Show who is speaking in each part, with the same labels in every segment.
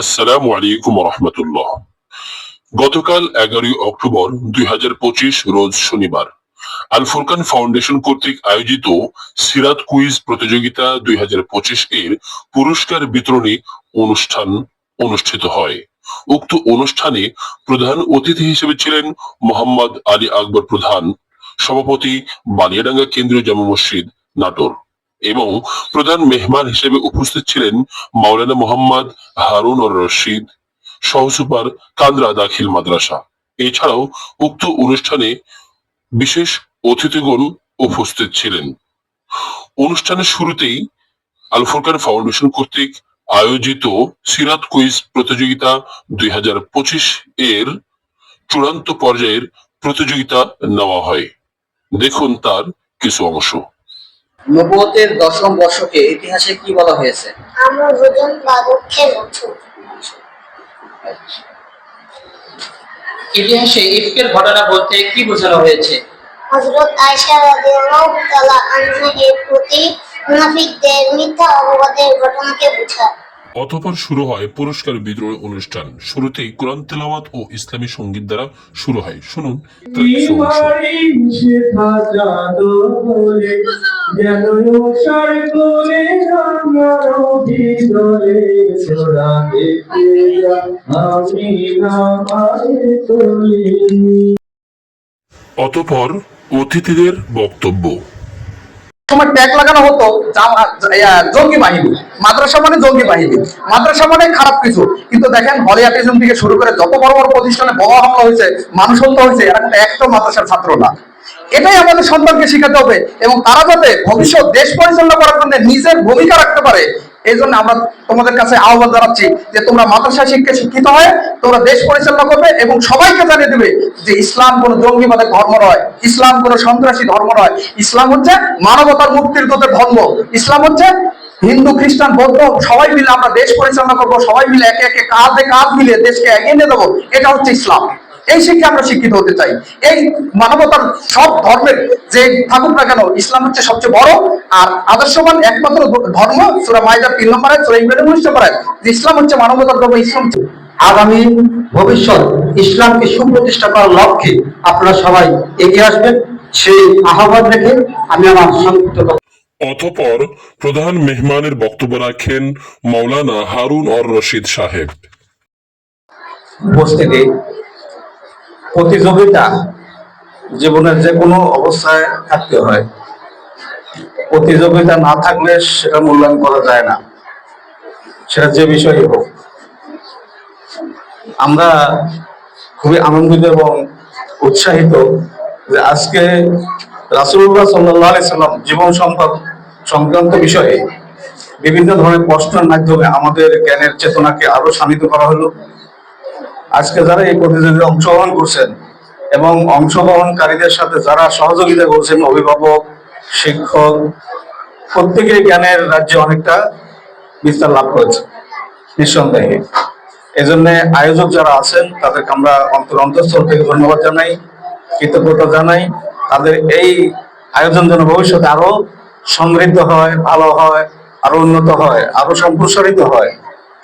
Speaker 1: আসসালামু আলাইকুম রহমতুল্লাহ গতকাল এগারোই অক্টোবর দুই রোজ শনিবার আল ফুরকান ফাউন্ডেশন কর্তৃক আয়োজিত সিরাত কুইজ প্রতিযোগিতা দুই এর পুরস্কার বিতরণী অনুষ্ঠান অনুষ্ঠিত হয়। উক্ত অনুষ্ঠানে প্রধান অতিথি হিসেবে ছিলেন মোহাম্মদ আলী আকবর প্রধান, সভাপতি বালিয়াডাঙ্গা কেন্দ্রীয় জামা মসজিদ, নাটোর। এবং প্রধান মেহমান হিসেবে উপস্থিত ছিলেন মাওলানা মোহাম্মদ হারুন রশিদ সহসুপার কান্দ্রা দাখিল মাদ্রাসা। এছাড়াও উক্ত অনুষ্ঠানে বিশেষ অতিথিগণ উপস্থিত ছিলেন। অনুষ্ঠানের শুরুতেই আল ফুরকান ফাউন্ডেশন কর্তৃক আয়োজিত সিরাত কুইজ প্রতিযোগিতা দুই হাজার পঁচিশ এর চূড়ান্ত পর্যায়ের প্রতিযোগিতা নেওয়া হয়। দেখুন তার কিছু অংশ।
Speaker 2: নবুয়তের দশম বর্ষকে ইতিহাসে কি বলা হয়েছে?
Speaker 3: আমার
Speaker 2: ইতিহাসে ইফকের ঘটনা বলতে কি বোঝানো হয়েছে?
Speaker 3: হযরত আয়েশা রাদিয়াল্লাহু তাআলা আনহা এর প্রতি মুনাফিকদের মিথ্যা অপবাদের ঘটনাকে বোঝায়।
Speaker 1: অতঃপর শুরু হয় পুরস্কার বিতরণ অনুষ্ঠান। শুরুতেই কোরআন তেলাওয়াত ও ইসলামী সংগীত দ্বারা শুরু হয়। শুনুন তার কিছু অংশ।
Speaker 4: ভিতরে ছোড়া দেখে আমি তুলি
Speaker 1: অতপর অতিথিদের বক্তব্য।
Speaker 5: সময় ট্যাগ লাগানো হতো জঙ্গি বাহিনী। মাদ্রাসা মানে জঙ্গি বাহিনী। মাদ্রাসা মানে খারাপ কিছু। কিন্তু দেখেন, হলিয়াটিজম থেকে শুরু করে যত বড় বড় প্রতিষ্ঠানে বোমা হামলা হয়েছে মানুষ হত্যা হয়েছে, এরা কিন্তু একটা মাদ্রাসার ছাত্র না। এটাই আমাদের সন্তানকে শিখাতে হবে এবং তারা যাতে ভবিষ্যৎ দেশ পরিচালনা করার জন্য নিজের ভূমিকা রাখতে পারে এই জন্য আমরা তোমাদের কাছে আহ্বান জানাচ্ছি যে তোমরা মাদ্রাসা শিক্ষা শিক্ষিত হয়ে তোমরা দেশ পরিচালনা করবে এবং সবাইকে জানিয়ে দেবে যে ইসলাম কোনো জঙ্গিবাদের ধর্ম নয়, ইসলাম কোনো সন্ত্রাসী ধর্ম নয়। ইসলাম হচ্ছে মানবতার মুক্তির দূতের ধর্ম। ইসলাম হচ্ছে হিন্দু, খ্রিস্টান, বৌদ্ধ, সবাই মিলে আমরা দেশ পরিচালনা করব, সবাই মিলে একে একে কাঁধে কাঁধ মিলে দেশকে এগিয়ে নিয়ে দেবো এটা হচ্ছে ইসলাম। এই শিক্ষা আমরা শিক্ষিত হতে চাই। এই মানবতার সব ধর্মের যে থাকুক না কেন ইসলাম হচ্ছে সবচেয়ে বড় আর আদর্শবান একমাত্র ধর্ম সুরা মাইদার তিন নম্বরে সুরা ইমরানের উনিশ নম্বরে যে ইসলাম হচ্ছে মানবতার ধর্ম ইসলাম হচ্ছে
Speaker 6: আগামী ভবিষ্যৎ ইসলামকে সুপ্রতিষ্ঠা করার লক্ষ্যে আপনারা সবাই এগিয়ে আসবেন। সেই আহ্বান রেখে আমি আমার সংক্ষিপ্ত
Speaker 1: অতঃপর প্রধান মেহমানের বক্তব্য রাখেন মৌলানা হারুন অর রশিদ সাহেব।
Speaker 7: উপস্থিতি প্রতিযোগিতা জীবনের যে কোনো অবস্থায় থাকতে হয়। প্রতিযোগিতা না থাকলে সেটা মূল্যায়ন করা যায় না। সেটা যে বিষয়ই হোক। আমরা খুবই আনন্দিত এবং উৎসাহিত যে আজকে রাসুল্লাহ সাল্লাহ সাল্লাম জীবন সম্পদ সংক্রান্ত বিষয়ে বিভিন্ন ধরনের প্রশ্নের মাধ্যমে আমাদের জ্ঞানের চেতনাকে আরও শানিত করা হলো। আজকে যারা এই প্রতিযোগিতায় অংশগ্রহণ করছেন এবং অংশগ্রহণকারীদের সাথে যারা সহযোগিতা করছেন, অভিভাবক, শিক্ষক, প্রত্যেকেই জ্ঞানের রাজ্যে অনেকটা বিস্তার লাভ করেছে, নিঃসন্দেহে। এই জন্য আয়োজক যারা আছেন, তাদেরকে আমরা অন্তর অন্তঃস্থল থেকে ধন্যবাদ জানাই, কৃতজ্ঞতা জানাই। তাদের এই আয়োজন যেন ভবিষ্যতে আরও সমৃদ্ধ হয়, ভালো হয়, আরও উন্নত হয়, আরও সম্প্রসারিত হয়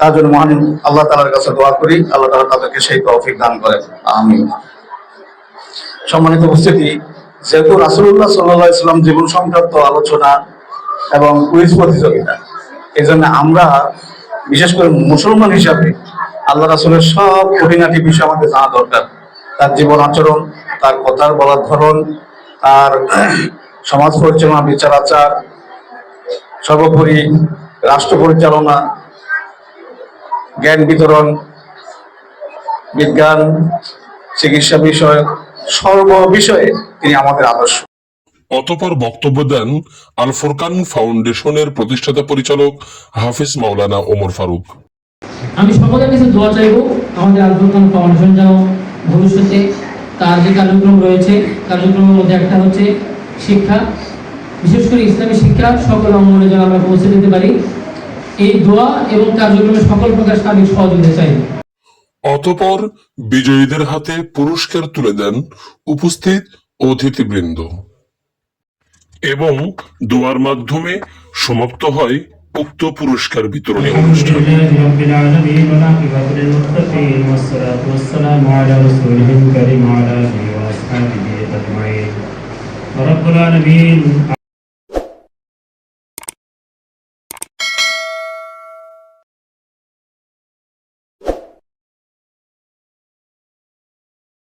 Speaker 7: তার জন্য মহান আল্লাহ তালার কাছে দোয়া করি। আল্লাহ তালা তাদেরকে সেই তৌফিক দান করেন। আমি সম্মানিত উপস্থিতি, যেহেতু রাসুল্লাহ সাল্লাহ ইসলাম জীবন সংক্রান্ত আলোচনা এবং কুইজ প্রতিযোগিতা এই জন্য আমরা বিশেষ করে মুসলমান হিসাবে আল্লাহ রাসুলের সব খুঁটিনাটি বিষয় আমাদের জানা দরকার। তার জীবন আচরণ, তার কথার বলার ধরন, তার সমাজ পরিচালনা, বিচার আচার, সর্বোপরি রাষ্ট্র পরিচালনা জ্ঞান বিতরণ বিজ্ঞান চিকিৎসা বিষয় সর্ব বিষয়ে তিনি আমাদের আদর্শ।
Speaker 1: অতঃপর বক্তব্য দেন আল ফুরকান ফাউন্ডেশনের প্রতিষ্ঠাতা পরিচালক হাফিজ মাওলানা ওমর ফারুক।
Speaker 8: আমি সকলের কাছে দোয়া চাইব আমাদের আলফুরকান ফাউন্ডেশন যেন ভবিষ্যতে তার যে কার্যক্রম রয়েছে কার্যক্রমের মধ্যে একটা হচ্ছে শিক্ষা বিশেষ করে ইসলামী শিক্ষা সকল অঙ্গনে যেন আমরা পৌঁছে দিতে পারি। এই দোয়া এবং কার্যক্রমের সকল প্রকার সার্বিক সহযোগিতা চাই
Speaker 1: অতঃপর বিজয়ীদের হাতে পুরস্কার তুলে দেন উপস্থিত অতিথিবৃন্দ এবং দোয়ার মাধ্যমে সমাপ্ত হয় উক্ত পুরস্কার বিতরণী
Speaker 9: الحمد
Speaker 1: অনুষ্ঠান
Speaker 9: لله رب العالمين والعاقبة للمتقين والصلاة والسلام على رسوله الكريم وعلى آله وأصحابه أجمعين ورب العالمين